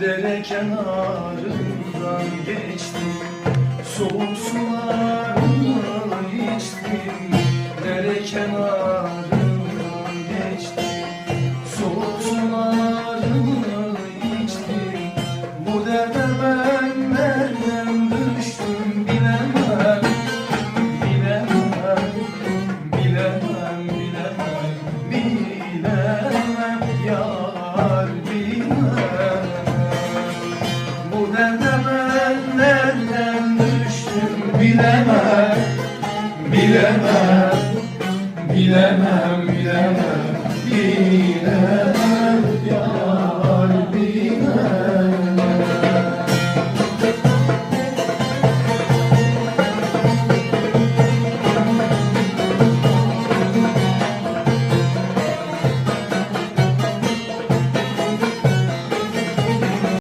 Dere kenarından geçtim Soğuk sularını içtim Dere kenarından geçtim Soğuk sularını içtim Bu derde ben nereden düştüm bilemem. Bilemem, bilemem, bilemem Bilemem. Yar bilemem Ben nereden düştüm bilemem. Bilemem, bilemem